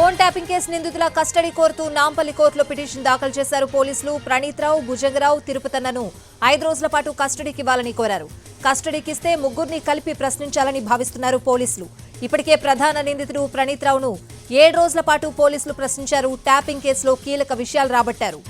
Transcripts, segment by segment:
Phone tapping case నిందితుల custody కోరుతూ నాంపల్లి కోర్టులో పిటిషన్ దాఖలు చేశారు పోలీసులు ప్రణీత్ రావు భుజంగరావు తిరుపతన్నను. ఐదు రోజుల పాటు కస్టడీకి ఇవ్వాలని కోరారు. కస్టడీకి ఇస్తే ముగ్గురిని కలిపి ప్రశ్నించాలని భావిస్తున్నారు పోలీసులు. ఇప్పటికే ప్రధాన నిందితుడు ప్రణీత్ రావును ఏడు రోజుల పాటు పోలీసులు ప్రశ్నించారు ట్యాపింగ్ కేసులో కీలక విషయాలు రాబట్టారు.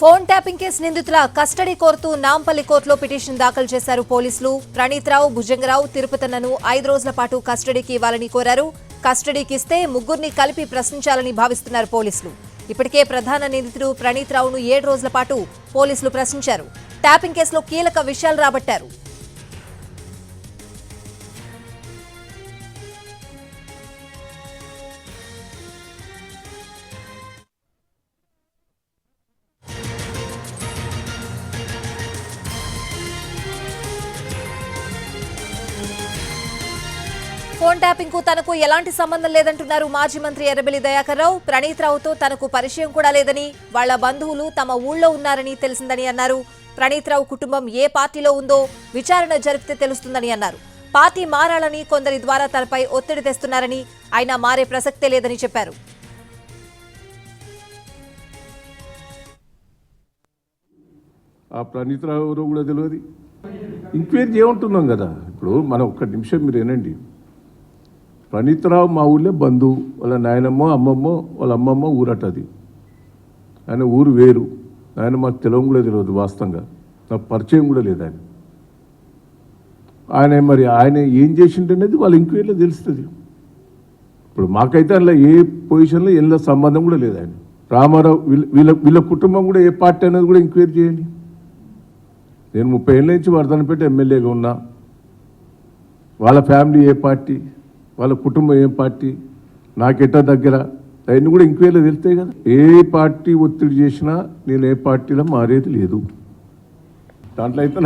ఫోన్ ట్యాపింగ్ కేసు నిందితుల కస్టడీ కోరుతూ నాంపల్లి కోర్టులో పిటిషన్ దాఖలు చేశారు పోలీసులు. ప్రణీత్రావు భుజంగరావు తిరుపతన్నను ఐదు రోజుల పాటు కస్టడీకి ఇవ్వాలని కోరారు. కస్టడీకి ఇస్తే ముగ్గురిని కలిపి ప్రశ్నించాలని భావిస్తున్నారు పోలీసులు. ఇప్పటికే ప్రధాన నిందితుడు ప్రణీత్ రావును ఏడు రోజుల పాటు పోలీసులు ప్రశ్నించారు. ట్యాపింగ్ కేసులో కీలక విషయాలు రాబట్టారు. ఫోన్ ట్యాపింగ్కు తనకు ఎలాంటి సంబంధం లేదంటున్నారు మాజీ మంత్రి ఎర్రబెల్లి దయాకర్ రావు. ప్రణీత్ రావుతో తనకు పరిచయం కూడా లేదని వాళ్ళ బంధువులు తమ ఊళ్ళో ఉన్నారని తెలిసిందని అన్నారు. ప్రణీత్ రావు కుటుంబం ఏ పార్టీలో ఉందో విచారణ జరిపితే తెలుస్తుందని అన్నారు. పార్టీ మారాలని కొందరి ద్వారా తనపై ఒత్తిడి తెస్తున్నారని ఆయన మారే ప్రసక్తే లేదని చెప్పారు. ఆ ప్రణీతరావు కూడా తెలియదు చేయమంటున్నాం కదా. ఇప్పుడు మనం ఒక్క నిమిషం మీరు ఏనండి ప్రణీతరావు మా ఊళ్ళో బంధువు. వాళ్ళ నాయనమ్మ అమ్మమ్మ వాళ్ళ అమ్మమ్మ ఊరటది. ఆయన ఊరు వేరు. ఆయన మాకు తెలవం కూడా తెలియదు వాస్తవంగా. నాకు పరిచయం కూడా లేదు ఆయన. ఆయన మరి ఆయన ఏం చేసిండనేది వాళ్ళ ఇంక్వైరీలో తెలుస్తుంది. ఇప్పుడు మాకైతే అందులో ఏ పొజిషన్లో ఎందులో సంబంధం కూడా లేదు ఆయన. రామారావు వీళ్ళ వీళ్ళ వీళ్ళ కుటుంబం కూడా ఏ పార్టీ అనేది కూడా ఎంక్వైరీ చేయండి. నేను ముప్పై ఏళ్ళ నుంచి వర్ధనపేట ఎమ్మెల్యేగా ఉన్నా. వాళ్ళ ఫ్యామిలీ ఏ పార్టీ? వాళ్ళ కుటుంబం ఏం పార్టీ? నాకెట్ట దగ్గర? అవన్నీ కూడా ఎంక్వైరీలో తెలుస్తాయి కదా. ఏ పార్టీ ఒత్తిడి చేసినా నేను ఏ పార్టీలో మారేది లేదు. దాంట్లో అయితే